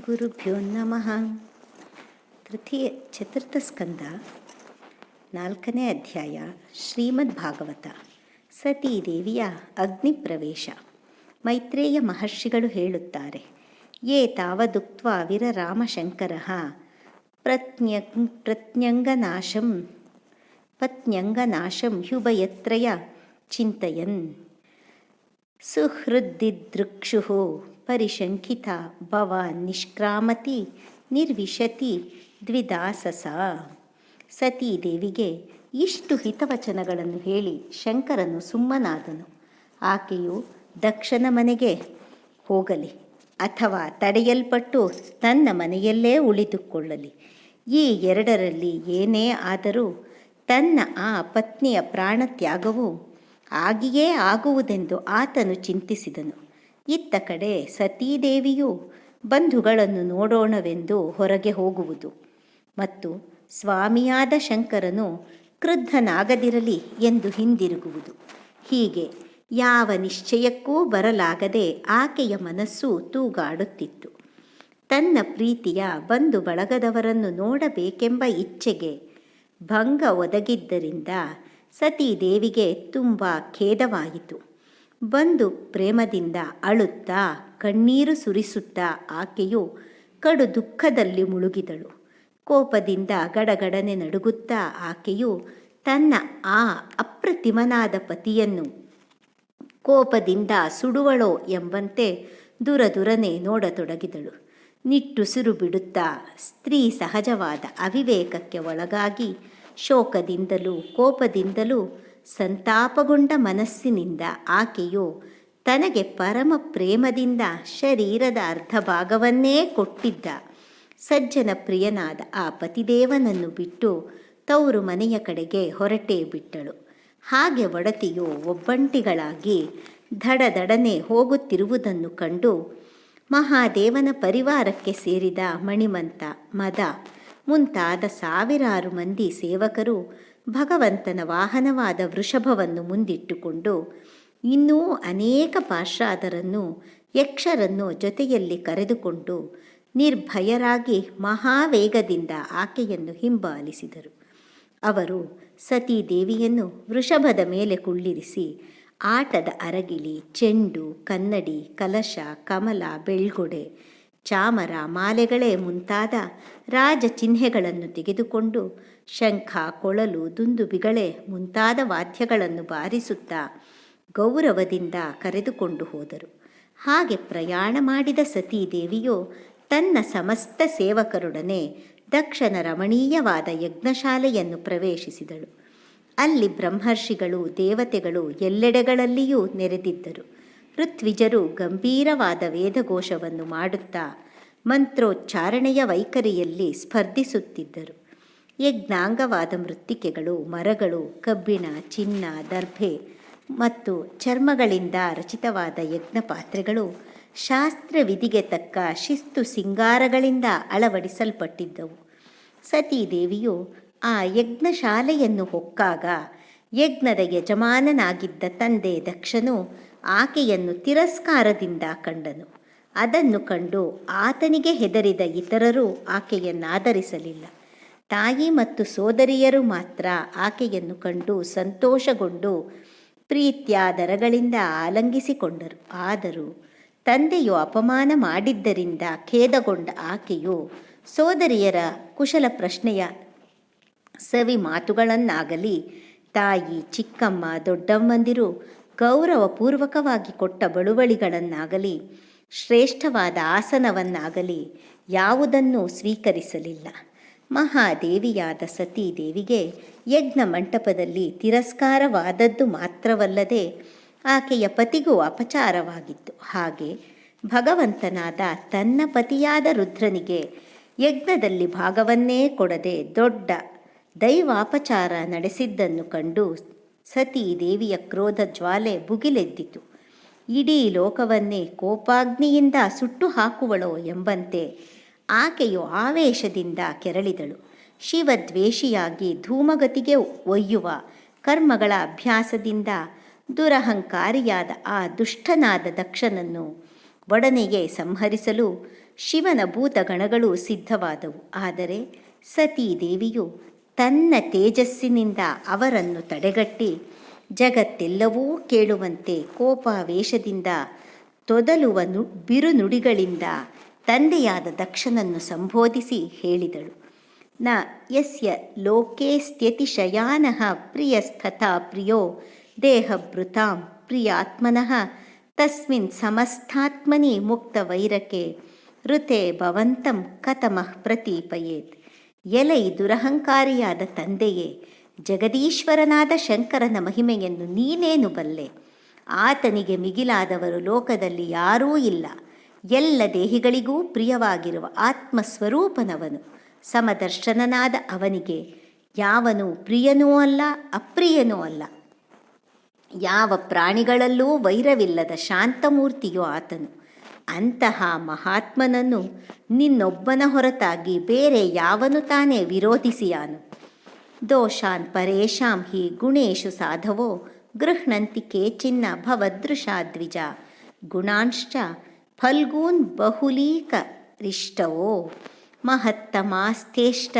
ಗುರುಭ್ಯೋ ನಮಃ. ತೃತೀಯ, ಚತುರ್ಥ ಸ್ಕಂದ, ನಾಲ್ಕನೇ ಅಧ್ಯಾಯ, ಶ್ರೀಮದ್ ಭಾಗವತ. ಸತೀದೇವಿಯ ಅಗ್ನಿ ಪ್ರವೇಶ. ಮೈತ್ರೇಯ ಮಹರ್ಷಿಗಳು ಹೇಳುತ್ತಾರೆ, ಯೇ ತಾವದುಕ್ತ ವಿರರಾಮಶಂಕರ ಪ್ರತ್ಯ ಪ್ರತ್ಯಂಗನಾಶಂ ಪತ್ನ್ಯಂಗನಾಶಂ ಹ್ಯುಭಯತ್ರಯ ಚಿಂತಯನ್. ಸುಹೃದ್ದಿದೃಕ್ಷು ಪರಿಶಂಕಿತ ಭವ ನಿಷ್ಕ್ರಾಮತಿ ನಿರ್ವಿಶತಿ ದ್ವಿದಾಸಸ ಸತೀದೇವಿಗೆ ಇಷ್ಟು ಹಿತವಚನಗಳನ್ನು ಹೇಳಿ ಶಂಕರನು ಸುಮ್ಮನಾದನು. ಆಕೆಯು ದಕ್ಷನ ಮನೆಗೆ ಹೋಗಲಿ ಅಥವಾ ತಡೆಯಲ್ಪಟ್ಟು ತನ್ನ ಮನೆಯಲ್ಲೇ ಉಳಿದುಕೊಳ್ಳಲಿ. ಈ ಎರಡರಲ್ಲಿ ಏನೇ ಆದರೂ ತನ್ನ ಆ ಪತ್ನಿಯ ಪ್ರಾಣತ್ಯಾಗವು ಆಗಿಯೇ ಆಗುವುದೆಂದು ಆತನು ಚಿಂತಿಸಿದನು. ಇತ್ತ ಕಡೆ ಸತೀದೇವಿಯು, ಬಂಧುಗಳನ್ನು ನೋಡೋಣವೆಂದು ಹೊರಗೆ ಹೋಗುವುದು ಮತ್ತು ಸ್ವಾಮಿಯಾದ ಶಂಕರನು ಕ್ರುದ್ಧನಾಗದಿರಲಿ ಎಂದು ಹಿಂದಿರುಗುವುದು. ಹೀಗೆ ಯಾವ ನಿಶ್ಚಯಕ್ಕೂ ಬರಲಾಗದೆ ಆಕೆಯ ಮನಸ್ಸು ತೂಗಾಡುತ್ತಿತ್ತು. ತನ್ನ ಪ್ರೀತಿಯ ಬಂಧು ಬಳಗದವರನ್ನು ನೋಡಬೇಕೆಂಬ ಇಚ್ಛೆಗೆ ಭಂಗ ಒದಗಿದ್ದರಿಂದ ಸತೀದೇವಿಗೆ ತುಂಬ ಖೇದವಾಯಿತು. ಬಂದು ಪ್ರೇಮದಿಂದ ಅಳುತ್ತಾ, ಕಣ್ಣೀರು ಸುರಿಸುತ್ತಾ ಆಕೆಯು ಕಡು ದುಃಖದಲ್ಲಿ ಮುಳುಗಿದಳು. ಕೋಪದಿಂದ ಗಡಗಡನೆ ನಡುಗುತ್ತಾ ಆಕೆಯು ತನ್ನ ಆ ಅಪ್ರತಿಮನಾದ ಪತಿಯನ್ನು ಕೋಪದಿಂದ ಸುಡುವಳೋ ಎಂಬಂತೆ ದುರದುರನೆ ನೋಡತೊಡಗಿದಳು. ನಿಟ್ಟುಸಿರು ಬಿಡುತ್ತಾ, ಸ್ತ್ರೀ ಸಹಜವಾದ ಅವಿವೇಕಕ್ಕೆ ಒಳಗಾಗಿ ಶೋಕದಿಂದಲೂ ಕೋಪದಿಂದಲೂ ಸಂತಾಪಗೊಂಡ ಮನಸ್ಸಿನಿಂದ ಆಕೆಯು ತನಗೆ ಪರಮ ಪ್ರೇಮದಿಂದ ಶರೀರದ ಅರ್ಧ ಭಾಗವನ್ನೇ ಕೊಟ್ಟಿದ್ದ. ಸಜ್ಜನ ಪ್ರಿಯನಾದ ಆ ಪತಿದೇವನನ್ನು ಬಿಟ್ಟು ತವರು ಮನೆಯ ಕಡೆಗೆ ಹೊರಟೇ ಬಿಟ್ಟಳು. ಹಾಗೆ ಒಡತಿಯು ಒಬ್ಬಂಟಿಗಳಾಗಿ ದಡದಡನೆ ಹೋಗುತ್ತಿರುವುದನ್ನು ಕಂಡು ಮಹಾದೇವನ ಪರಿವಾರಕ್ಕೆ ಸೇರಿದ ಮಣಿಮಂತ, ಮದ ಮುಂತಾದ ಸಾವಿರಾರು ಮಂದಿ ಸೇವಕರು ಭಗವಂತನ ವಾಹನವಾದ ವೃಷಭವನ್ನು ಮುಂದಿಟ್ಟುಕೊಂಡು, ಇನ್ನೂ ಅನೇಕ ಪಾರ್ಶ್ವಾದರನ್ನು ಯಕ್ಷರನ್ನು ಜೊತೆಯಲ್ಲಿ ಕರೆದುಕೊಂಡು ನಿರ್ಭಯರಾಗಿ ಮಹಾವೇಗದಿಂದ ಆಕೆಯನ್ನು ಹಿಂಬಾಲಿಸಿದರು. ಅವರು ಸತೀದೇವಿಯನ್ನು ವೃಷಭದ ಮೇಲೆ ಕುಳ್ಳಿರಿಸಿ, ಆಟದ ಅರಗಿಳಿ, ಚೆಂಡು, ಕನ್ನಡಿ, ಕಲಶ, ಕಮಲ, ಬೆಳ್ಗೊಡೆ ಚಾಮರ ಮಾಲೆಗಳೇ ಮುಂತಾದ ರಾಜ ಚಿಹ್ನೆಗಳನ್ನು ತೆಗೆದುಕೊಂಡು ಶಂಖ, ಕೊಳಲು, ದುಂದುಬಿಗಳೇ ಮುಂತಾದ ವಾದ್ಯಗಳನ್ನು ಬಾರಿಸುತ್ತಾ ಗೌರವದಿಂದ ಕರೆದುಕೊಂಡು ಹೋದರು. ಹಾಗೆ ಪ್ರಯಾಣ ಮಾಡಿದ ಸತೀದೇವಿಯು ತನ್ನ ಸಮಸ್ತ ಸೇವಕರೊಡನೆ ದಕ್ಷನ ರಮಣೀಯವಾದ ಯಜ್ಞಶಾಲೆಯನ್ನು ಪ್ರವೇಶಿಸಿದಳು. ಅಲ್ಲಿ ಬ್ರಹ್ಮರ್ಷಿಗಳು, ದೇವತೆಗಳು ಎಲ್ಲೆಡೆಗಳಲ್ಲಿಯೂ ನೆರೆದಿದ್ದರು. ಋತ್ವಿಜರು ಗಂಭೀರವಾದ ವೇದಘೋಷವನ್ನು ಮಾಡುತ್ತಾ ಮಂತ್ರೋಚ್ಚಾರಣೆಯ ವೈಖರಿಯಲ್ಲಿ ಸ್ಪರ್ಧಿಸುತ್ತಿದ್ದರು. ಯಜ್ಞಾಂಗವಾದ ಮೃತ್ತಿಕೆಗಳು, ಮರಗಳು, ಕಬ್ಬಿಣ, ಚಿನ್ನ, ದರ್ಭೆ ಮತ್ತು ಚರ್ಮಗಳಿಂದ ರಚಿತವಾದ ಯಜ್ಞ ಪಾತ್ರೆಗಳು ಶಾಸ್ತ್ರವಿಧಿಗೆ ತಕ್ಕ ಶಿಸ್ತು ಸಿಂಗಾರಗಳಿಂದ ಅಳವಡಿಸಲ್ಪಟ್ಟಿದ್ದವು. ಸತೀದೇವಿಯು ಆ ಯಜ್ಞಶಾಲೆಯನ್ನು ಹೊಕ್ಕಾಗ ಯಜ್ಞದ ಯಜಮಾನನಾಗಿದ್ದ ತಂದೆ ದಕ್ಷನು ಆಕೆಯನ್ನು ತಿರಸ್ಕಾರದಿಂದ ಕಂಡನು. ಅದನ್ನು ಕಂಡು ಆತನಿಗೆ ಹೆದರಿದ ಇತರರು ಆಕೆಯನ್ನಾದರಿಸಲಿಲ್ಲ ತಾಯಿ ಮತ್ತು ಸೋದರಿಯರು ಮಾತ್ರ ಆಕೆಯನ್ನು ಕಂಡು ಸಂತೋಷಗೊಂಡು ಪ್ರೀತ್ಯಾದರಗಳಿಂದ ಆಲಂಗಿಸಿಕೊಂಡರು. ಆದರೂ ತಂದೆಯು ಅಪಮಾನ ಮಾಡಿದ್ದರಿಂದ ಖೇದಗೊಂಡ ಆಕೆಯು ಸೋದರಿಯರ ಕುಶಲ ಪ್ರಶ್ನೆಯ ಸವಿ ಮಾತುಗಳನ್ನಾಗಲಿ ತಾಯಿ ಚಿಕ್ಕಮ್ಮ ದೊಡ್ಡಮ್ಮಂದಿರು ಗೌರವಪೂರ್ವಕವಾಗಿ ಕೊಟ್ಟ ಬಳುವಳಿಗಳನ್ನಾಗಲಿ, ಶ್ರೇಷ್ಠವಾದ ಆಸನವನ್ನಾಗಲಿ ಯಾವುದನ್ನೂ ಸ್ವೀಕರಿಸಲಿಲ್ಲ. ಮಹಾದೇವಿಯಾದ ಸತೀದೇವಿಗೆ ಯಜ್ಞ ಮಂಟಪದಲ್ಲಿ ತಿರಸ್ಕಾರವಾದದ್ದು ಮಾತ್ರವಲ್ಲದೆ ಆಕೆಯ ಪತಿಗೂ ಅಪಚಾರವಾಗಿತ್ತು. ಹಾಗೆ ಭಗವಂತನಾದ ತನ್ನ ಪತಿಯಾದ ರುದ್ರನಿಗೆ ಯಜ್ಞದಲ್ಲಿ ಭಾಗವನ್ನೇ ಕೊಡದೆ ದೊಡ್ಡ ದೈವಾಪಚಾರ ನಡೆಸಿದ್ದನ್ನು ಕಂಡು ಸತೀ ದೇವಿಯ ಕ್ರೋಧ ಜ್ವಾಲೆ ಬುಗಿಲೆದ್ದಿತು ಇಡೀ ಲೋಕವನ್ನೇ ಕೋಪಾಗ್ನಿಯಿಂದ ಸುಟ್ಟು ಹಾಕುವಳೋ ಎಂಬಂತೆ ಆಕೆಯು ಆವೇಶದಿಂದ ಕೆರಳಿದಳು. ಶಿವದ್ವೇಷಿಯಾಗಿ ಧೂಮಗತಿಗೆ ಒಯ್ಯುವ ಕರ್ಮಗಳ ಅಭ್ಯಾಸದಿಂದ ದುರಹಂಕಾರಿಯಾದ ಆ ದುಷ್ಟನಾದ ದಕ್ಷನನ್ನು ಒಡನೆಗೆ ಸಂಹರಿಸಲು ಶಿವನ ಭೂತಗಣಗಳು ಸಿದ್ಧವಾದವು. ಆದರೆ ಸತೀದೇವಿಯು ತನ್ನ ತೇಜಸ್ಸಿನಿಂದ ಅವರನ್ನು ತಡೆಗಟ್ಟಿ ಜಗತ್ತೆಲ್ಲವೂ ಕೇಳುವಂತೆ ಕೋಪಾವೇಶದಿಂದ ತೊದಲುವ ನು ಬಿರುನುಡಿಗಳಿಂದ ತಂದೆಯಾದ ದಕ್ಷನನ್ನು ಸಂಬೋಧಿಸಿ ಹೇಳಿದಳು. ನ, ಯಸ್ಯ ಲೋಕೆ ಸ್ಥ್ಯತಿಶಯಾನಃ ಪ್ರಿಯಸ್ಥತಾ ಪ್ರಿಯೋ ದೇಹಭೃತಾಂ ಪ್ರಿಯಾತ್ಮನಃ ತಸ್ಮಿನ್ ಸಮಸ್ಥಾತ್ಮನಿ ಮುಕ್ತವೈರಕೆ ಋತೆ ಭವಂತಂ ಕಥಮಃ ಪ್ರತೀಪಯೇತ್. ಎಲೈ ದುರಹಂಕಾರಿಯಾದ ತಂದೆಯೇ, ಜಗದೀಶ್ವರನಾದ ಶಂಕರನ ಮಹಿಮೆಯನ್ನು ನೀನೇನು ಬಲ್ಲೆ? ಆತನಿಗೆ ಮಿಗಿಲಾದವರು ಲೋಕದಲ್ಲಿ ಯಾರೂ ಇಲ್ಲ. ಎಲ್ಲ ದೇಹಿಗಳಿಗೂ ಪ್ರಿಯವಾಗಿರುವ ಆತ್ಮಸ್ವರೂಪನವನು. ಸಮದರ್ಶನನಾದ ಅವನಿಗೆ ಯಾವನು ಪ್ರಿಯನೂ ಅಲ್ಲ, ಅಪ್ರಿಯನೂ ಅಲ್ಲ. ಯಾವ ಪ್ರಾಣಿಗಳಲ್ಲೂ ವೈರವಿಲ್ಲದ ಶಾಂತಮೂರ್ತಿಯೋ ಆತನು. ಅಂತಹ ಮಹಾತ್ಮನನ್ನು ನಿನ್ನೊಬ್ಬನ ಹೊರತಾಗಿ ಬೇರೆ ಯಾವನು ತಾನೇ ವಿರೋಧಿಸಿಯಾನು? ದೋಷಾನ್ ಪರೇಶಾಂ ಹಿ ಗುಣೇಶು ಸಾಧವೋ? ಗೃಹ್ಣಂತಿ ಕೇಚಿನ್ನ ಭವದೃಶಾ ದ್ವಿಜ? ಗುಣಾಂಶ್ಚ ಫಲ್ಗೂನ್ ಬಹುಲೀಕ ರಿಷ್ಟವೋ? ಮಹತ್ತಮಾಸ್ಥೇಷ್ಟ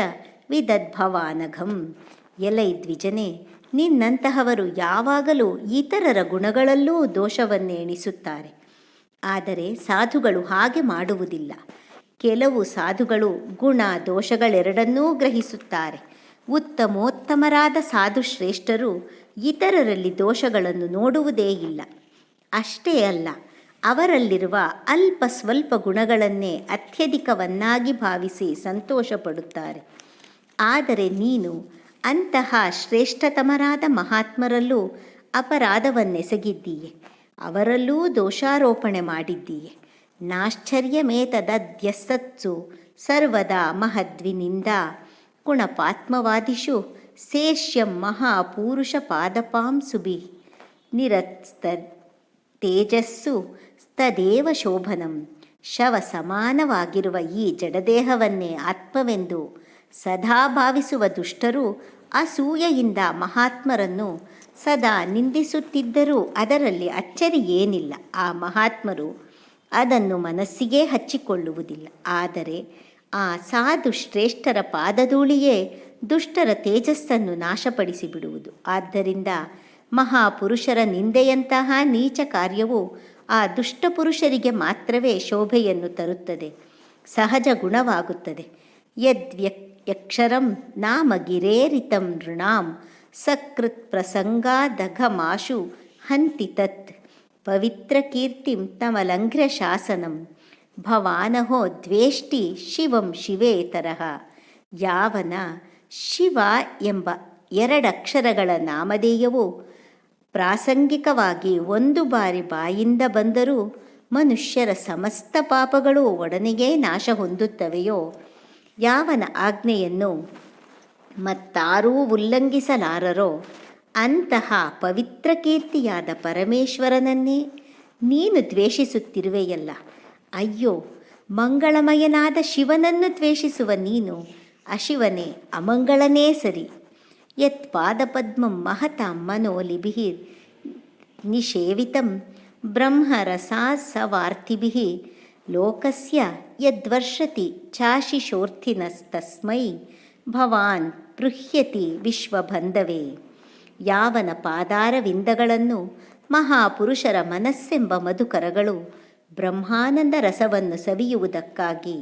ವಿದದ್ಭವಾನಘಂ? ಎಲೈ ದ್ವಿಜನೆ, ನಿನ್ನಂತಹವರು ಯಾವಾಗಲೂ ಇತರರ ಗುಣಗಳಲ್ಲೂ ದೋಷವನ್ನೇ ಎಣಿಸುತ್ತಾರೆ ಆದರೆ ಸಾಧುಗಳು ಹಾಗೆ ಮಾಡುವುದಿಲ್ಲ. ಕೆಲವು ಸಾಧುಗಳು ಗುಣ ದೋಷಗಳೆರಡನ್ನೂ ಗ್ರಹಿಸುತ್ತಾರೆ. ಉತ್ತಮೋತ್ತಮರಾದ ಸಾಧು ಶ್ರೇಷ್ಠರು ಇತರರಲ್ಲಿ ದೋಷಗಳನ್ನು ನೋಡುವುದೇ ಇಲ್ಲ. ಅಷ್ಟೇ ಅಲ್ಲ, ಅವರಲ್ಲಿರುವ ಅಲ್ಪ ಸ್ವಲ್ಪ ಗುಣಗಳನ್ನೇ ಅತ್ಯಧಿಕವನ್ನಾಗಿ ಭಾವಿಸಿ ಸಂತೋಷಪಡುತ್ತಾರೆ. ಆದರೆ ನೀನು ಅಂತಹ ಶ್ರೇಷ್ಠತಮರಾದ ಮಹಾತ್ಮರಲ್ಲೂ ಅಪರಾಧವನ್ನೆಸಗಿದ್ದೀಯೆ. ಅವರಲ್ಲೂ ದೋಷಾರೋಪಣೆ ಮಾಡಿದ್ದೀಯೆ. ನಾಶ್ಚರ್ಯಮೇತದದ್ಯಸತ್ಸು ಸರ್ವದಾ ಮಹದ್ವಿನಿಂದ. ಗುಣಪಾತ್ಮವಾದಿಷು ಶೇಷ್ಯಂ ಮಹಾಪೂರುಷ ಪಾದಪಾಂಸುಭಿ. ನಿರತ್ಸ್ತ ತೇಜಸ್ಸು, ತದೇವ ಶೋಭನಂ. ಶವ ಸಮಾನವಾಗಿರುವ ಈ ಜಡದೇಹವನ್ನೇ ಆತ್ಮವೆಂದು ಸದಾ ಭಾವಿಸುವ ದುಷ್ಟರು ಅಸೂಯೆಯಿಂದ ಮಹಾತ್ಮರನ್ನು ಸದಾ ನಿಂದಿಸುತ್ತಿದ್ದರೂ ಅದರಲ್ಲಿ ಅಚ್ಚರಿ ಏನಿಲ್ಲ ಆ ಮಹಾತ್ಮರು ಅದನ್ನು ಮನಸ್ಸಿಗೆ ಹಚ್ಚಿಕೊಳ್ಳುವುದಿಲ್ಲ. ಆದರೆ ಆ ಸಾಧು ಶ್ರೇಷ್ಠರ ಪಾದಧೂಳಿಯೇ ದುಷ್ಟರ ತೇಜಸ್ಸನ್ನು ನಾಶಪಡಿಸಿಬಿಡುವುದು. ಆದ್ದರಿಂದ ಮಹಾಪುರುಷರ ನಿಂದೆಯಂತಹ ನೀಚ ಕಾರ್ಯವು ಆ ದುಷ್ಟಪುರುಷರಿಗೆ ಮಾತ್ರವೇ ಶೋಭೆಯನ್ನು ತರುತ್ತದೆ, ಸಹಜ ಗುಣವಾಗುತ್ತದೆ. ಯದ್ವ್ಯಕ್ ಯಕ್ಷರಂ ನಾಮ ಗಿರೇರಿತಂ ನೃಣಾಂ ಸಕೃತ್ ಪ್ರಸಂಗಾದಘಮಾಶು ಹಂತಿ ತತ್ ಪವಿತ್ರ ಕೀರ್ತಿಂ ತಮಲಂಘ್ರ ಶಾಸನಂ ಭವಾನಹೋ ದ್ವೇಷ್ಟಿ ಶಿವಂ ಶಿವೇತರಹ ಯಾವನ ಶಿವ ಎಂಬ ಎರಡಕ್ಷರಗಳ ನಾಮಧೇಯವು ಪ್ರಾಸಂಗಿಕವಾಗಿ ಒಂದು ಬಾರಿ ಬಾಯಿಂದ ಬಂದರೂ ಮನುಷ್ಯರ ಸಮಸ್ತ ಪಾಪಗಳು ಒಡನೆಯೇ ನಾಶ ಹೊಂದುತ್ತವೆಯೋ ಯಾವನ ಆಜ್ಞೆಯನ್ನು ಮತ್ತಾರೂ ಉಲ್ಲಂಘಿಸಲಾರರೋ ಅಂತಹ ಪವಿತ್ರ ಕೀರ್ತಿಯಾದ ಪರಮೇಶ್ವರನನ್ನೇ ನೀನು ದ್ವೇಷಿಸುತ್ತಿರುವೆಯಲ್ಲ. ಅಯ್ಯೋ, ಮಂಗಳಮಯನಾದ ಶಿವನನ್ನು ದ್ವೇಷಿಸುವ ನೀನು ಅಶಿವನೇ ಅಮಂಗಳನೇ ಸರಿ. ಯತ್ ಪಾದಪದ್ಮಂ ಮಹತಾಂ ಬ್ರಹ್ಮ ನಿಷೇವಿತಂ ಬ್ರಹ್ಮರಸಾಸವಾರ್ತಿಭಿಃ ಲೋಕಸ್ಯ ಯದ್ವರ್ಷತಿ ಚಾಶಿಶೋರ್ಥಿನಸ್ತಸ್ಮೈ ಭವಾನ್ ಪೃಹ್ಯತಿ ವಿಶ್ವಬಂಧವೇ ಯಾವನ ಪಾದಾರವಿಂದಗಳನ್ನು ಮಹಾಪುರುಷರ ಮನಸ್ಸೆಂಬ ಮಧುಕರಗಳು ಬ್ರಹ್ಮಾನಂದ ರಸವನ್ನು ಸವಿಯುವುದಕ್ಕಾಗಿ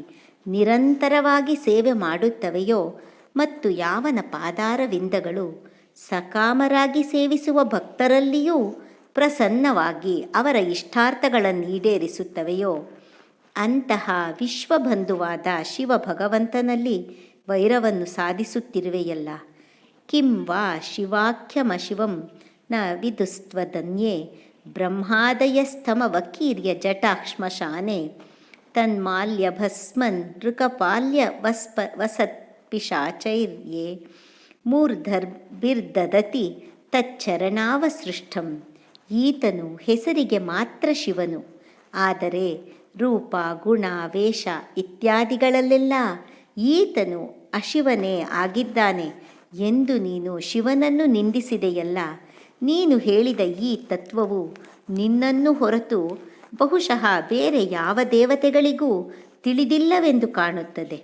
ನಿರಂತರವಾಗಿ ಸೇವೆ ಮಾಡುತ್ತವೆಯೋ ಮತ್ತು ಯಾವನ ಪಾದಾರವಿಂದಗಳು ಸಕಾಮರಾಗಿ ಸೇವಿಸುವ ಭಕ್ತರಲ್ಲಿಯೂ ಪ್ರಸನ್ನವಾಗಿ ಅವರ ಇಷ್ಟಾರ್ಥಗಳನ್ನು ಈಡೇರಿಸುತ್ತವೆಯೋ ಅಂತಹ ವಿಶ್ವಬಂಧುವಾದ ಶಿವ ಭಗವಂತನಲ್ಲಿ ವೈರವನ್ನು ಸಾಧಿಸುತ್ತಿರುವೆಯಲ್ಲ. ಕಿಂ ವಾ ಶಿವಾಖ್ಯಮಶಿವಂ ನ ವಿದುಸ್ತ್ವದನ್ಯೇ ಬ್ರಹ್ಮಾದಯಸ್ತಮವಕೀರ್ಯ ಜಟಾಕ್ಷ್ಮಶಾನೆ ತನ್ಮಾಲ್ಯ ಭಸ್ಮನ್ ಋಕಪಾಲ್ಯ ವಸ್ಪ ವಸತ್ ಪಿಶಾಚೈರ್ಯೆ ಮೂರ್ಧರ್ಭಿರ್ದದತಿ ತಚ್ಚರಣಾವಸೃಷ್ಟಂ ಈತನು ಹೆಸರಿಗೆ ಮಾತ್ರ ಶಿವನು. ಆದರೆ ರೂಪ, ಗುಣ, ವೇಷ ಇತ್ಯಾದಿಗಳಲ್ಲೆಲ್ಲ ಈತನು ಅಶಿವನೇ ಆಗಿದ್ದಾನೆ ಎಂದು ನೀನು ಶಿವನನ್ನು ನಿಂದಿಸಿದೆಯಲ್ಲ. ನೀನು ಹೇಳಿದ ಈ ತತ್ವವು ನಿನ್ನನ್ನು ಹೊರತು ಬಹುಶಃ ಬೇರೆ ಯಾವ ದೇವತೆಗಳಿಗೂ ತಿಳಿದಿಲ್ಲವೆಂದು ಕಾಣುತ್ತದೆ.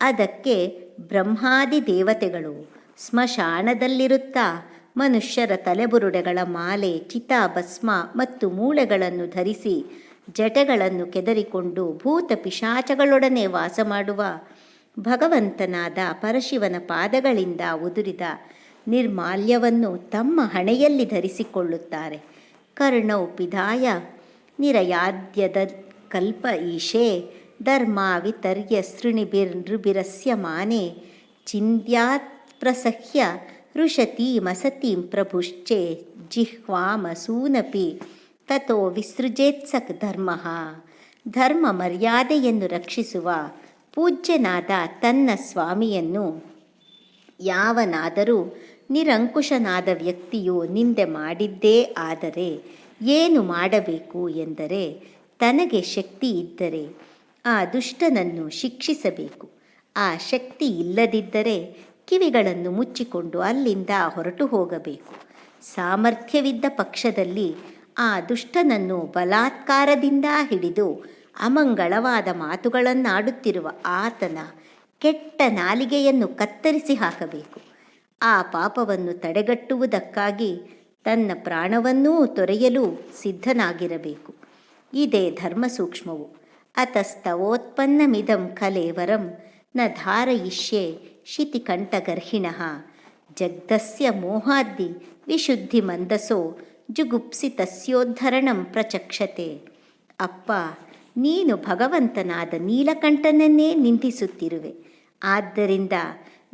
ಅದಕ್ಕೆ ಬ್ರಹ್ಮಾದಿ ದೇವತೆಗಳು ಸ್ಮಶಾನದಲ್ಲಿರುತ್ತಾ ಮನುಷ್ಯರ ತಲೆಬುರುಡೆಗಳ ಮಾಲೆ ಚಿತಾ ಭಸ್ಮ ಮತ್ತು ಮೂಳೆಗಳನ್ನು ಧರಿಸಿ ಜಟೆಗಳನ್ನು ಕೆದರಿಕೊಂಡು ಭೂತ ಪಿಶಾಚಗಳೊಡನೆ ವಾಸ ಮಾಡುವ ಭಗವಂತನಾದ ಪರಶಿವನ ಪಾದಗಳಿಂದ ಉದುರಿದ ನಿರ್ಮಾಲ್ಯವನ್ನು ತಮ್ಮ ಹಣೆಯಲ್ಲಿ ಧರಿಸಿಕೊಳ್ಳುತ್ತಾರೆ. ಕರ್ಣೌ ಪಿಧಾಯ ನಿರಯಾದ್ಯದ ಕಲ್ಪ ಈಶೆ ಧರ್ಮ ವಿತರ್ಯ ಸೃಣಿಬಿರ್ನೃಬಿರಸ್ಯ ಮಾನೆ ಚಿಂದ್ಯಾತ್ ಪ್ರಸಹ್ಯ ಋಷತೀಮಸತೀಂ ಪ್ರಭುಶ್ಚೇ ಜಿಹ್ವಾಮಸೂನಪಿ ತಥೋ ವಿಸೃಜೇತ್ಸಕ್ ಧರ್ಮ. ಧರ್ಮ ಮರ್ಯಾದೆಯನ್ನು ರಕ್ಷಿಸುವ ಪೂಜ್ಯನಾದ ತನ್ನ ಸ್ವಾಮಿಯನ್ನು ಯಾವನಾದರೂ ನಿರಂಕುಶನಾದ ವ್ಯಕ್ತಿಯು ನಿಂದೆ ಮಾಡಿದ್ದೇ ಆದರೆ ಏನು ಮಾಡಬೇಕು ಎಂದರೆ ತನಗೆ ಶಕ್ತಿ ಇದ್ದರೆ ಆ ದುಷ್ಟನನ್ನು ಶಿಕ್ಷಿಸಬೇಕು. ಆ ಶಕ್ತಿ ಇಲ್ಲದಿದ್ದರೆ ಕಿವಿಗಳನ್ನು ಮುಚ್ಚಿಕೊಂಡು ಅಲ್ಲಿಂದ ಹೊರಟು ಹೋಗಬೇಕು. ಸಾಮರ್ಥ್ಯವಿದ್ದ ಪಕ್ಷದಲ್ಲಿ ಆ ದುಷ್ಟನನ್ನು ಬಲಾತ್ಕಾರದಿಂದ ಹಿಡಿದು ಅಮಂಗಳವಾದ ಮಾತುಗಳನ್ನಾಡುತ್ತಿರುವ ಆತನ ಕೆಟ್ಟ ನಾಲಿಗೆಯನ್ನು ಕತ್ತರಿಸಿ ಹಾಕಬೇಕು. ಆ ಪಾಪವನ್ನು ತಡೆಗಟ್ಟುವುದಕ್ಕಾಗಿ ತನ್ನ ಪ್ರಾಣವನ್ನೂ ತೊರೆಯಲು ಸಿದ್ಧನಾಗಿರಬೇಕು. ಇದೇ ಧರ್ಮಸೂಕ್ಷ್ಮವು. ಅತಸ್ತವೋತ್ಪನ್ನಮಿದಂ ಕಲೇವರಂ ನ ಧಾರಯಿಷ್ಯೆ ಶಿತಿಕಂಠಗರ್ಹಿಣಃ ಜಗ್ಧಸ್ಯ ಮೋಹಾದ್ದಿ ವಿಶುದ್ಧಿ ಮಂದಸೋ ಜುಗುಪ್ಸಿತಸ್ಯೋದ್ಧರಣಂ ಪ್ರಚಕ್ಷತೆ. ಅಪ್ಪ, ನೀನು ಭಗವಂತನಾದ ನೀಲಕಂಠನನ್ನೇ ನಿಂದಿಸುತ್ತಿರುವೆ. ಆದ್ದರಿಂದ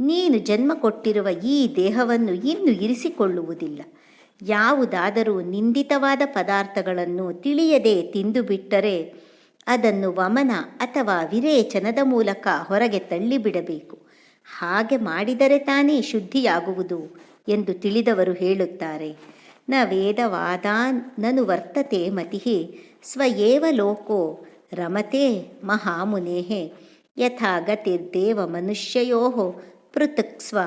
ನೀನು ಜನ್ಮ ಕೊಟ್ಟಿರುವ ಈ ದೇಹವನ್ನು ಇನ್ನು ಇರಿಸಿಕೊಳ್ಳುವುದಿಲ್ಲ. ಯಾವುದಾದರೂ ನಿಂದಿತವಾದ ಪದಾರ್ಥಗಳನ್ನು ತಿಳಿಯದೆ ತಿಂದುಬಿಟ್ಟರೆ ಅದನ್ನು ವಮನ ಅಥವಾ ವಿರೇಚನದ ಮೂಲಕ ಹೊರಗೆ ತಳ್ಳಿಬಿಡಬೇಕು. ಹಾಗೆ ಮಾಡಿದರೆ ತಾನೇ ಶುದ್ಧಿಯಾಗುವುದು ಎಂದು ತಿಳಿದವರು ಹೇಳುತ್ತಾರೆ. ನ ವೇದವಾದಾನ್ ನನು ವರ್ತತೆ ಮತಿ ಸ್ವಯೇವ ಲೋಕೋ ರಮತೆ ಮಹಾಮುನೇಃ ಯಥಾ ಗತಿರ್ದೇವ ಮನುಷ್ಯಯೋ ಪೃಥಕ್ ಸ್ವ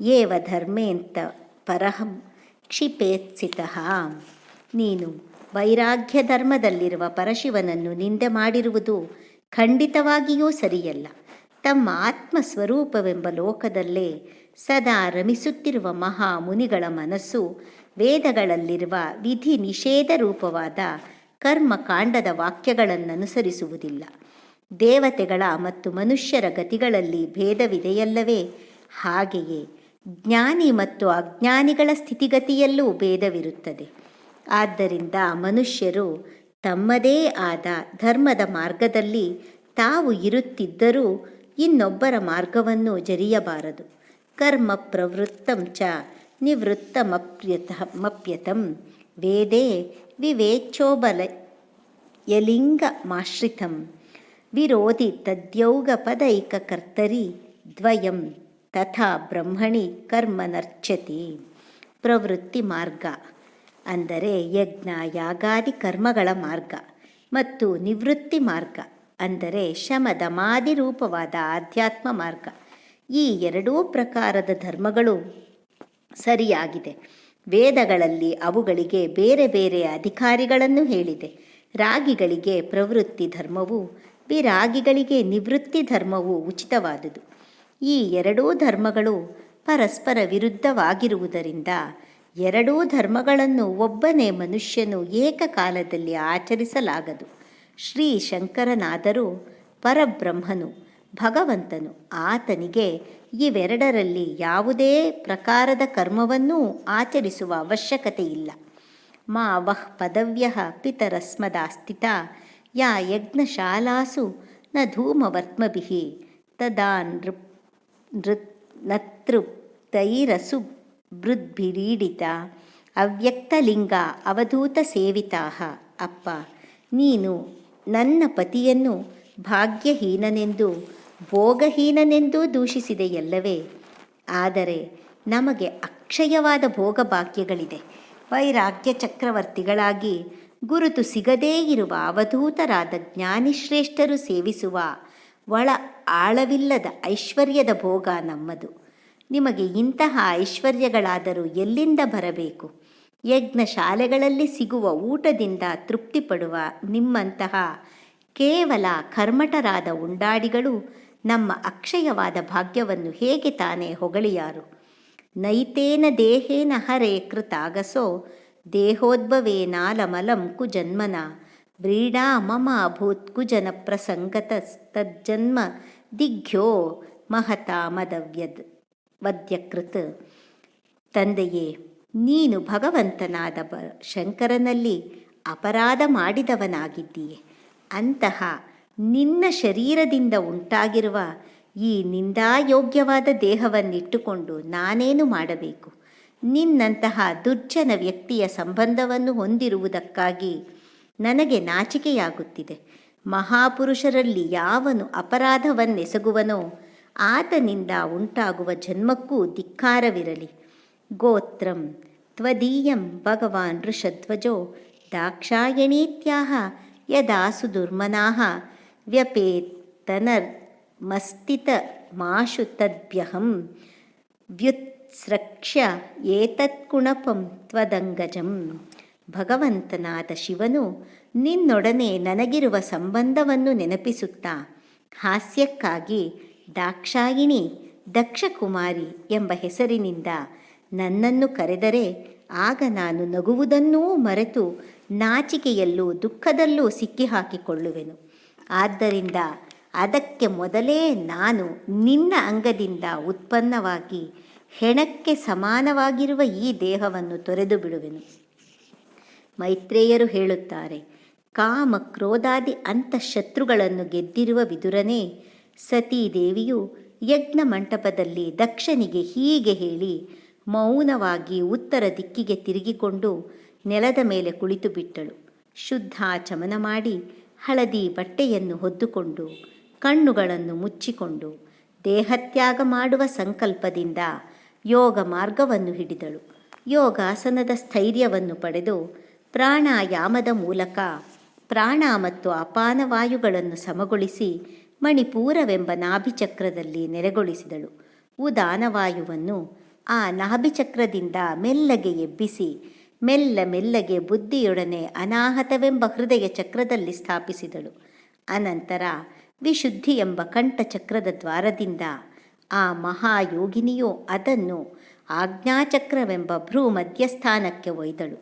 ಏವ ಧರ್ಮೇಂತ ಪರಹಂ ಕ್ಷಿಪೇತ್ಸಿತಃ. ನೀನು ವೈರಾಗ್ಯ ಧರ್ಮದಲ್ಲಿರುವ ಪರಶಿವನನ್ನು ನಿಂದೆ ಮಾಡಿರುವುದು ಖಂಡಿತವಾಗಿಯೂ ಸರಿಯಲ್ಲ. ತಮ್ಮ ಆತ್ಮಸ್ವರೂಪವೆಂಬ ಲೋಕದಲ್ಲೇ ಸದಾ ರಮಿಸುತ್ತಿರುವ ಮಹಾ ಮುನಿಗಳ ಮನಸ್ಸು ವೇದಗಳಲ್ಲಿರುವ ವಿಧಿ ನಿಷೇಧ ರೂಪವಾದ ಕರ್ಮಕಾಂಡದ ವಾಕ್ಯಗಳನ್ನನುಸರಿಸುವುದಿಲ್ಲ. ದೇವತೆಗಳ ಮತ್ತು ಮನುಷ್ಯರ ಗತಿಗಳಲ್ಲಿ ಭೇದವಿದೆಯಲ್ಲವೇ? ಹಾಗೆಯೇ ಜ್ಞಾನಿ ಮತ್ತು ಅಜ್ಞಾನಿಗಳ ಸ್ಥಿತಿಗತಿಯಲ್ಲೂ ಭೇದವಿರುತ್ತದೆ. ಆದ್ದರಿಂದ ಮನುಷ್ಯರು ತಮ್ಮದೇ ಆದ ಧರ್ಮದ ಮಾರ್ಗದಲ್ಲಿ ತಾವು ಇರುತ್ತಿದ್ದರೂ ಇನ್ನೊಬ್ಬರ ಮಾರ್ಗವನ್ನು ಜರಿಯಬಾರದು. ಕರ್ಮ ಪ್ರವೃತ್ತಂ ಚ ನಿವೃತ್ತಮಪ್ಯತ, ಮಪ್ಯತಂ. ವೇದೇ ಯಲಿಂಗ ಯಲಿಂಗಮಾಶ್ರಿತಂ. ವಿರೋಧಿ ತದ್ಯೌಗಪದೈಕಕರ್ತರಿ ದ್ವಯಂ. ತಥಾ ಬ್ರಹ್ಮಣಿ ಕರ್ಮ ನರ್ಚತಿ ಪ್ರವೃತ್ತಿ ಮಾರ್ಗ ಅಂದರೆ ಯಜ್ಞ, ಯಾಗಾದಿ ಕರ್ಮಗಳ ಮಾರ್ಗ. ಮತ್ತು ನಿವೃತ್ತಿ ಮಾರ್ಗ ಅಂದರೆ ಶಮದಮಾದಿ ರೂಪವಾದ ಆಧ್ಯಾತ್ಮ ಮಾರ್ಗ ಈ ಎರಡೂ ಪ್ರಕಾರದ ಧರ್ಮಗಳು ಸರಿಯಾಗಿದೆ. ವೇದಗಳಲ್ಲಿ ಅವುಗಳಿಗೆ ಬೇರೆ ಬೇರೆ ಅಧಿಕಾರಿಗಳನ್ನು ಹೇಳಿದೆ. ರಾಗಿಗಳಿಗೆ ಪ್ರವೃತ್ತಿ ಧರ್ಮವು ವಿರಾಗಿಗಳಿಗೆ ನಿವೃತ್ತಿ ಧರ್ಮವು ಉಚಿತವಾದುದು. ಈ ಎರಡೂ ಧರ್ಮಗಳು ಪರಸ್ಪರ ವಿರುದ್ಧವಾಗಿರುವುದರಿಂದ ಎರಡೂ ಧರ್ಮಗಳನ್ನು ಒಬ್ಬನೇ ಮನುಷ್ಯನು ಏಕಕಾಲದಲ್ಲಿ ಆಚರಿಸಲಾಗದು. ಶ್ರೀ ಶಂಕರನಾದರೂ ಪರಬ್ರಹ್ಮನು ಭಗವಂತನು ಆತನಿಗೆ ಇವೆರಡರಲ್ಲಿ ಯಾವುದೇ ಪ್ರಕಾರದ ಕರ್ಮವನ್ನೂ ಆಚರಿಸುವ ಅವಶ್ಯಕತೆ ಇಲ್ಲ ಮಾ ವಹ್ ಪದವ್ಯ ಪಿತರಸ್ಮದಾಸ್ಥಿತ, ಯಾ ಯಜ್ಞಶಾಲಾಸು ನ ಧೂಮವರ್ತ್ಮಭಿ, ತದಾ ನೃಪ್, ನೃತ್, ನತೃಪ್ತೈರಸು ಬೃದ್ಭಿರೀಡಿತ, ಅವ್ಯಕ್ತಲಿಂಗ ಅವಧೂತ ಸೇವಿತಾ, ಅಪ್ಪ, ನೀನು ನನ್ನ ಪತಿಯನ್ನು ಭಾಗ್ಯಹೀನನೆಂದು ಭೋಗಹೀನನೆಂದೂ ದೂಷಿಸಿದೆಯಲ್ಲವೇ? ಆದರೆ ನಮಗೆ ಅಕ್ಷಯವಾದ ಭೋಗ ಭಾಗ್ಯಗಳಿದೆ. ವೈರಾಗ್ಯ ಚಕ್ರವರ್ತಿಗಳಾಗಿ ಗುರುತು ಸಿಗದೇ ಇರುವ ಅವಧೂತರಾದ ಜ್ಞಾನಿಶ್ರೇಷ್ಠರು ಸೇವಿಸುವ ಒಳ ಆಳವಿಲ್ಲದ ಐಶ್ವರ್ಯದ ಭೋಗ ನಮ್ಮದು. ನಿಮಗೆ ಇಂತಹ ಐಶ್ವರ್ಯಗಳಾದರೂ ಎಲ್ಲಿಂದ ಬರಬೇಕು? ಯಜ್ಞಶಾಲೆಗಳಲ್ಲಿ ಸಿಗುವ ಊಟದಿಂದ ತೃಪ್ತಿಪಡುವ ನಿಮ್ಮಂತಹ ಕೇವಲ ಕರ್ಮಟರಾದ ಉಂಡಾಡಿಗಳು ನಮ್ಮ ಅಕ್ಷಯವಾದ ಭಾಗ್ಯವನ್ನು ಹೇಗೆ ತಾನೇ ಹೊಗಳಿಯಾರು? ನೈತೇನ ದೇಹೇನ ಹರೇ ಕೃತಾಗಸೋ ದೇಹೋದ್ಭವೇನಾಲಮಲಂ ಕುಜನ್ಮನ ವ್ರೀಡಾ ಮಮ ಅಭೂತ್ ಕುಜನ ಪ್ರಸಂಗತ ತಜ್ಜನ್ಮ ದಿಗ್ಘ್ಯೋ ಮಹತಾ ಮದವ್ಯದ್ ವದ್ಯಕೃತ್. ತಂದೆಯೇ, ನೀನು ಭಗವಂತನಾದ ಶಂಕರನಲ್ಲಿ ಅಪರಾಧ ಮಾಡಿದವನಾಗಿದ್ದೀಯೆ. ಅಂತಹ ನಿನ್ನ ಶರೀರದಿಂದ ಉಂಟಾಗಿರುವ ಈ ನಿಂದಾಯೋಗ್ಯವಾದ ದೇಹವನ್ನಿಟ್ಟುಕೊಂಡು ನಾನೇನು ಮಾಡಬೇಕು? ನಿನ್ನಂತಹ ದುರ್ಜನ ವ್ಯಕ್ತಿಯ ಸಂಬಂಧವನ್ನು ಹೊಂದಿರುವುದಕ್ಕಾಗಿ ನನಗೆ ನಾಚಿಕೆಯಾಗುತ್ತಿದೆ. ಮಹಾಪುರುಷರಲ್ಲಿ ಯಾವನು ಅಪರಾಧವನ್ನೆಸಗುವನೋ ಆತನಿಂದ ಉಂಟಾಗುವ ಜನ್ಮಕ್ಕೂ ಧಿಕ್ಕಾರವಿರಲಿ. ಗೋತ್ರಂ ತ್ವದೀಯಂ ಭಗವಾನ್ ಋಷಧ್ವಜೋ ದಾಕ್ಷಾಯಣೀತ್ಯಾಹ ಯದಾಸು ದುರ್ಮನಾಹ ವ್ಯಪೇತನರ್ ಮಸ್ತಿತ ಮಾಶು ತದ್ಭ್ಯಹಂ ವ್ಯುತ್ಸ್ರಕ್ಷ್ಯ ಏತತ್ಕುಣಪಂ ತ್ವದಂಗಜಂ. ಭಗವಂತನಾದ ಶಿವನು ನಿನ್ನೊಡನೆ ನನಗಿರುವ ಸಂಬಂಧವನ್ನು ನೆನಪಿಸುತ್ತಾ ಹಾಸ್ಯಕ್ಕಾಗಿ ದಾಕ್ಷಾಯಿಣಿ ದಕ್ಷಕುಮಾರಿ ಎಂಬ ಹೆಸರಿನಿಂದ ನನ್ನನ್ನು ಕರೆದರೆ ಆಗ ನಾನು ನಗುವುದನ್ನೂ ಮರೆತು ನಾಚಿಕೆಯಲ್ಲೂ ದುಃಖದಲ್ಲೂ ಸಿಕ್ಕಿಹಾಕಿಕೊಳ್ಳುವೆನು. ಆದ್ದರಿಂದ ಅದಕ್ಕೆ ಮೊದಲೇ ನಾನು ನಿನ್ನ ಅಂಗದಿಂದ ಉತ್ಪನ್ನವಾಗಿ ಹೆಣಕ್ಕೆ ಸಮಾನವಾಗಿರುವ ಈ ದೇಹವನ್ನು ತೊರೆದು ಬಿಡುವೆನು. ಮೈತ್ರೇಯರು ಹೇಳುತ್ತಾರೆ, ಕಾಮ ಕ್ರೋಧಾದಿ ಅಂತಃಶತ್ರುಗಳನ್ನು ಗೆದ್ದಿರುವ ವಿದುರನೇ ಸತೀದೇವಿಯು ಯಜ್ಞ ಮಂಟಪದಲ್ಲಿ ದಕ್ಷನಿಗೆ ಹೀಗೆ ಹೇಳಿ ಮೌನವಾಗಿ ಉತ್ತರ ದಿಕ್ಕಿಗೆ ತಿರುಗಿಕೊಂಡು ನೆಲದ ಮೇಲೆ ಕುಳಿತು ಬಿಟ್ಟಳು ಶುದ್ಧ ಚಮನ ಮಾಡಿ ಹಳದಿ ಬಟ್ಟೆಯನ್ನು ಹೊದ್ದುಕೊಂಡು, ಕಣ್ಣುಗಳನ್ನು ಮುಚ್ಚಿಕೊಂಡು, ದೇಹತ್ಯಾಗ ಮಾಡುವ ಸಂಕಲ್ಪದಿಂದ ಯೋಗ ಮಾರ್ಗವನ್ನು ಹಿಡಿದಳು. ಯೋಗಾಸನದ ಸ್ಥೈರ್ಯವನ್ನು ಪಡೆದು ಪ್ರಾಣಾಯಾಮದ ಮೂಲಕ ಪ್ರಾಣ ಮತ್ತು ಅಪಾನ ವಾಯುಗಳನ್ನು ಸಮಗೊಳಿಸಿ ಮಣಿಪೂರವೆಂಬ ನಾಭಿಚಕ್ರದಲ್ಲಿ ನೆಲೆಗೊಳಿಸಿದಳು ಉದಾನವಾಯುವನ್ನು ಆ ನಾಭಿಚಕ್ರದಿಂದ ಮೆಲ್ಲಗೆ ಎಬ್ಬಿಸಿ ಮೆಲ್ಲ ಮೆಲ್ಲಗೆ ಬುದ್ಧಿಯೊಡನೆ ಅನಾಹತವೆಂಬ ಹೃದಯ ಚಕ್ರದಲ್ಲಿ ಸ್ಥಾಪಿಸಿದಳು. ಅನಂತರ ವಿಶುದ್ಧಿ ಎಂಬ ಕಂಠಚಕ್ರದ ದ್ವಾರದಿಂದ ಆ ಮಹಾಯೋಗಿನಿಯು ಅದನ್ನು ಆಜ್ಞಾಚಕ್ರವೆಂಬ ಭ್ರೂ ಮಧ್ಯಸ್ಥಾನಕ್ಕೆ ಒಯ್ದಳು.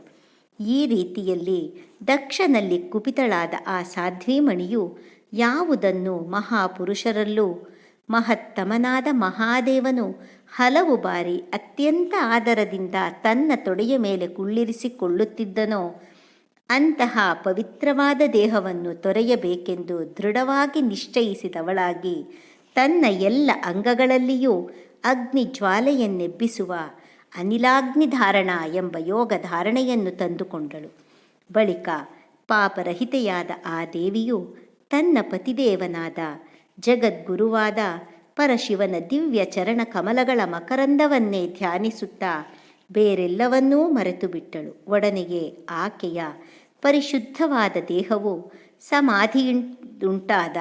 ಈ ರೀತಿಯಲ್ಲಿ ದಕ್ಷನಲ್ಲಿ ಕುಪಿತಳಾದ ಆ ಸಾಧ್ವೀಮಣಿಯು ಯಾವುದನ್ನು ಮಹಾಪುರುಷರಲ್ಲೂ ಮಹತ್ತಮನಾದ ಮಹಾದೇವನು ಹಲವು ಬಾರಿ ಅತ್ಯಂತ ಆದರದಿಂದ ತನ್ನ ತೊಡೆಯ ಮೇಲೆ ಕುಳ್ಳಿರಿಸಿಕೊಳ್ಳುತ್ತಿದ್ದನೋ, ಅಂತಹ ಪವಿತ್ರವಾದ ದೇಹವನ್ನು ತೊರೆಯಬೇಕೆಂದು ದೃಢವಾಗಿ ನಿಶ್ಚಯಿಸಿದವಳಾಗಿ ತನ್ನ ಎಲ್ಲ ಅಂಗಗಳಲ್ಲಿಯೂ ಅಗ್ನಿ ಜ್ವಾಲೆಯನ್ನೆಬ್ಬಿಸುವ ಅನಿಲಾಗ್ನಿಧಾರಣ ಎಂಬ ಯೋಗ ಧಾರಣೆಯನ್ನು ತಂದುಕೊಂಡಳು. ಬಳಿಕ ಪಾಪರಹಿತೆಯಾದ ಆ ದೇವಿಯು ತನ್ನ ಪತಿದೇವನಾದ ಜಗದ್ಗುರುವಾದ ಪರಶಿವನ ದಿವ್ಯ ಚರಣ ಕಮಲಗಳ ಮಕರಂದವನ್ನೇ ಧ್ಯಾನಿಸುತ್ತಾ ಬೇರೆಲ್ಲವನ್ನೂ ಮರೆತು ಬಿಟ್ಟಳು ಒಡನೆಗೆ ಆಕೆಯ ಪರಿಶುದ್ಧವಾದ ದೇಹವು ಸಮಾಧಿಯುಂಟಾದ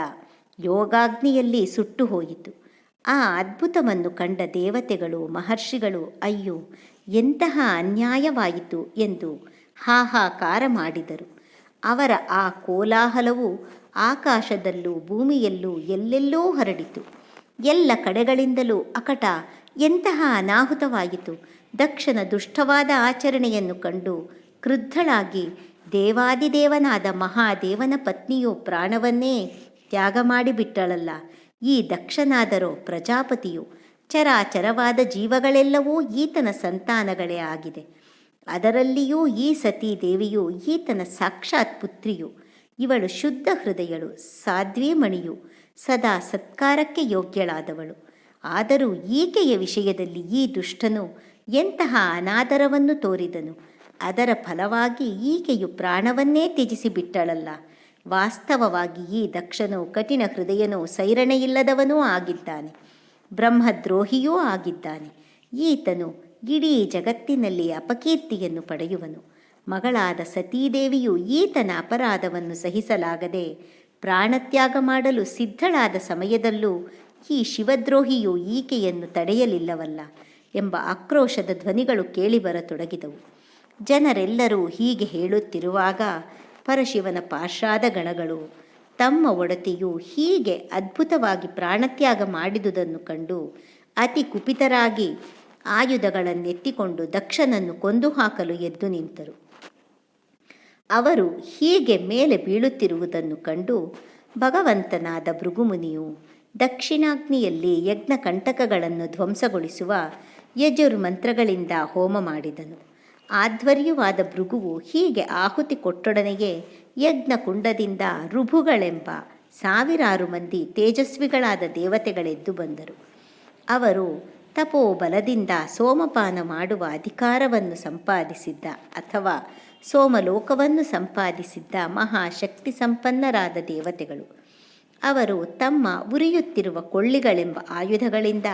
ಯೋಗಾಗ್ನಿಯಲ್ಲಿ ಸುಟ್ಟು ಹೋಯಿತು ಆ ಅದ್ಭುತವನ್ನು ಕಂಡ ದೇವತೆಗಳು, ಮಹರ್ಷಿಗಳು, ಅಯ್ಯೋ, ಎಂತಹ ಅನ್ಯಾಯವಾಯಿತು ಎಂದು ಹಾಹಾಕಾರ ಮಾಡಿದರು. ಅವರ ಆ ಕೋಲಾಹಲವು ಆಕಾಶದಲ್ಲೂ ಭೂಮಿಯಲ್ಲೂ ಎಲ್ಲೆಲ್ಲೂ ಹರಡಿತು. ಎಲ್ಲ ಕಡೆಗಳಿಂದಲೂ ಅಕಟ ಎಂತಹ ಅನಾಹುತವಾಯಿತು ದಕ್ಷನ ದುಷ್ಟವಾದ ಆಚರಣೆಯನ್ನು ಕಂಡು ಕ್ರುದ್ಧಳಾಗಿ ದೇವಾದಿದೇವನಾದ ಮಹಾದೇವನ ಪತ್ನಿಯು ಪ್ರಾಣವನ್ನೇ ತ್ಯಾಗ ಮಾಡಿಬಿಟ್ಟಳಲ್ಲ. ಈ ದಕ್ಷನಾದರೋ ಪ್ರಜಾಪತಿಯು ಚರಾಚರವಾದ ಜೀವಗಳೆಲ್ಲವೂ ಈತನ ಸಂತಾನಗಳೇ ಆಗಿದೆ. ಅದರಲ್ಲಿಯೂ ಈ ಸತೀ ದೇವಿಯು ಈತನ ಸಾಕ್ಷಾತ್ ಪುತ್ರಿಯು ಇವಳು ಶುದ್ಧ ಹೃದಯಳು ಸಾಧ್ವೀಮಣಿಯು ಸದಾ ಸತ್ಕಾರಕ್ಕೆ ಯೋಗ್ಯಳಾದವಳು. ಆದರೂ ಈಕೆಯ ವಿಷಯದಲ್ಲಿ ಈ ದುಷ್ಟನು ಎಂತಹ ಅನಾದರವನ್ನು ತೋರಿದನು? ಅದರ ಫಲವಾಗಿ ಈಕೆಯು ಪ್ರಾಣವನ್ನೇ ತ್ಯಜಿಸಿಬಿಟ್ಟಳಲ್ಲ. ವಾಸ್ತವವಾಗಿ ಈ ದಕ್ಷನು, ಕಠಿಣ ಹೃದಯನೂ ಸೈರಣೆಯಿಲ್ಲದವನೂ ಆಗಿದ್ದಾನೆ. ಬ್ರಹ್ಮದ್ರೋಹಿಯೂ ಆಗಿದ್ದಾನೆ. ಈತನು ಇಡೀ ಜಗತ್ತಿನಲ್ಲಿ ಅಪಕೀರ್ತಿಯನ್ನು ಪಡೆಯುವನು. ಮಗಳಾದ ಸತೀದೇವಿಯು ಈತನ ಅಪರಾಧವನ್ನು ಸಹಿಸಲಾಗದೆ ಪ್ರಾಣತ್ಯಾಗ ಮಾಡಲು ಸಿದ್ಧಳಾದ ಸಮಯದಲ್ಲೂ ಈ ಶಿವದ್ರೋಹಿಯು ಈಕೆಯನ್ನು ತಡೆಯಲಿಲ್ಲವಲ್ಲ ಎಂಬ ಆಕ್ರೋಶದ ಧ್ವನಿಗಳು ಕೇಳಿಬರತೊಡಗಿದವು. ಜನರೆಲ್ಲರೂ ಹೀಗೆ ಹೇಳುತ್ತಿರುವಾಗ ಪರಶಿವನ ಪಾರ್ಶ್ವಾದ ಗಣಗಳು ತಮ್ಮ ಒಡತಿಯು ಹೀಗೆ ಅದ್ಭುತವಾಗಿ ಪ್ರಾಣತ್ಯಾಗ ಮಾಡಿದುದನ್ನು ಕಂಡು ಅತಿ ಕುಪಿತರಾಗಿ ಆಯುಧಗಳನ್ನೆತ್ತಿಕೊಂಡು ದಕ್ಷನನ್ನು ಕೊಂದು ಹಾಕಲು ಎದ್ದು ನಿಂತರು. ಅವರು ಹೀಗೆ ಮೇಲೆ ಬೀಳುತ್ತಿರುವುದನ್ನು ಕಂಡು ಭಗವಂತನಾದ ಭೃಗುಮುನಿಯು ದಕ್ಷಿಣಾಗ್ನಿಯಲ್ಲಿ ಯಜ್ಞ ಕಂಟಕಗಳನ್ನು ಧ್ವಂಸಗೊಳಿಸುವ ಯಜುರ್ಮಂತ್ರಗಳಿಂದ ಹೋಮ ಮಾಡಿದನು. ಆಧ್ವರ್ಯವಾದ ಭೃಗುವು ಹೀಗೆ ಆಹುತಿ ಕೊಟ್ಟೊಡನೆಯೇ ಯಜ್ಞ ಕುಂಡದಿಂದ ರುಭುಗಳೆಂಬ ಸಾವಿರಾರು ಮಂದಿ ತೇಜಸ್ವಿಗಳಾದ ದೇವತೆಗಳೆದ್ದು ಬಂದರು. ಅವರು ತಪೋಬಲದಿಂದ ಸೋಮಪಾನ ಮಾಡುವ ಅಧಿಕಾರವನ್ನು ಸಂಪಾದಿಸಿದ್ದ ಅಥವಾ ಸೋಮಲೋಕವನ್ನು ಸಂಪಾದಿಸಿದ್ದ ಮಹಾಶಕ್ತಿ ಸಂಪನ್ನರಾದ ದೇವತೆಗಳು. ಅವರು ತಮ್ಮ ಉರಿಯುತ್ತಿರುವ ಕೊಳ್ಳಿಗಳೆಂಬ ಆಯುಧಗಳಿಂದ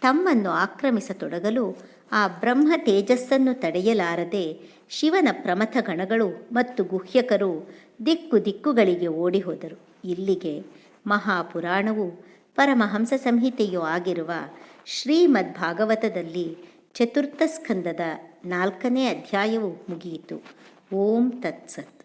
ತಮ್ಮನ್ನು ಆಕ್ರಮಿಸತೊಡಗಲು ಆ ಬ್ರಹ್ಮ ತೇಜಸ್ಸನ್ನು ತಡೆಯಲಾರದೆ ಶಿವನ ಪ್ರಮಥ ಗಣಗಳು ಮತ್ತು ಗುಹ್ಯಕರು ದಿಕ್ಕು ದಿಕ್ಕುಗಳಿಗೆ ಓಡಿಹೋದರು. ಇಲ್ಲಿಗೆ ಮಹಾಪುರಾಣವು ಪರಮಹಂಸ ಸಂಹಿತೆಯೂ ಆಗಿರುವ ಶ್ರೀಮದ್ ಭಾಗವತದಲ್ಲಿ ಚತುರ್ಥ ಸ್ಕಂದದ ನಾಲ್ಕನೇ ಅಧ್ಯಾಯವು ಮುಗಿಯಿತು. ಓಂ ತತ್ಸತ್